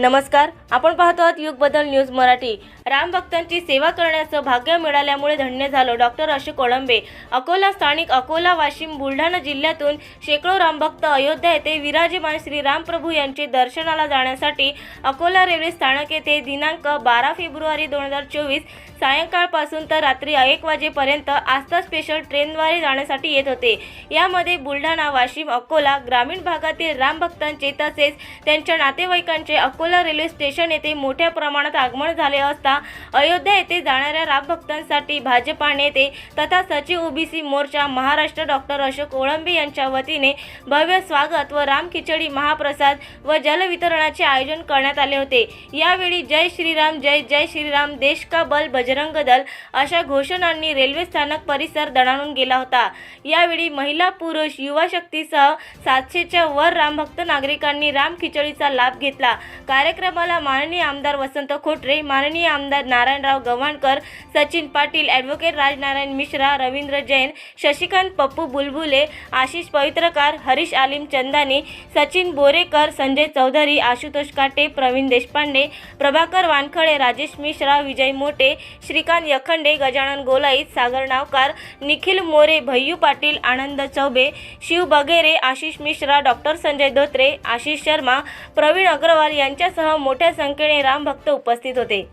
नमस्कार आपण पाहतो आहात युगबद्दल न्यूज मराठी. राम भक्तांची सेवा करण्याचं भाग्य मिळाल्यामुळे धन्य झालो डॉक्टर अशोक कोळंबे. अकोला स्थानिक अकोला वाशिम बुलढाणा जिल्ह्यातून शेकडो रामभक्त अयोध्या येथे विराजमान श्री रामप्रभू यांचे दर्शनाला जाण्यासाठी अकोला रेल्वे स्थानक येथे दिनांक बारा फेब्रुवारी दोन हजार चोवीस सायंकाळपासून तर रात्री एक वाजेपर्यंत आस्था स्पेशल ट्रेनद्वारे जाण्यासाठी येत होते. यामध्ये बुलढाणा वाशिम अकोला ग्रामीण भागातील रामभक्तांचे तसेच त्यांच्या नातेवाईकांचे अकोला रेल्वे स्टेशन येथे मोठ्या प्रमाणात आगमन झाले असता अयोध्या येथे जाणाऱ्या रामभक्तांसाठी भाजपा नेते तथा सचिव ओबीसी मोर्चा महाराष्ट्र डॉक्टर अशोक ओळंबे यांच्या वतीने भव्य स्वागत व राम खिचडी महाप्रसाद व जलवितरणाचे आयोजन करण्यात आले होते. यावेळी जय श्रीराम जय जय श्रीराम देश का बल बजरंग दल अशा घोषणांनी रेल्वे स्थानक परिसर दणाणून गेला होता. यावेळी महिला पुरुष युवा शक्तीसह सातशेच्या वर रामभक्त नागरिकांनी राम खिचडीचा लाभ घेतला. कार्यक्रमाला माननीय आमदार वसंत खोटरे माननीय आमदार नारायणराव गव्हाणकर सचिन पाटील ॲडव्होकेट राजनारायण मिश्रा रवींद्र जैन शशिकांत पप्पू बुलबुले आशिष पवित्रकार हरीश आलिम चंदानी सचिन बोरेकर संजय चौधरी आशुतोष काटे प्रवीण देशपांडे प्रभाकर वानखळे राजेश मिश्रा विजय मोटे श्रीकांत यखंडे गजानन गोलाईत सागर नावकार निखिल मोरे भय्यू पाटील आनंद चौबे शिव बगेरे आशिष मिश्रा डॉक्टर संजय धोत्रे आशिष शर्मा प्रवीण अग्रवाल यांच्या यांच्यासह मोठ्या संख्येने रामभक्त उपस्थित होते.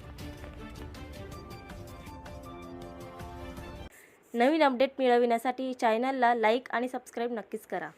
नवीन अपडेट मिळविण्यासाठी चॅनलला लाईक आणि सबस्क्राईब नक्कीच करा.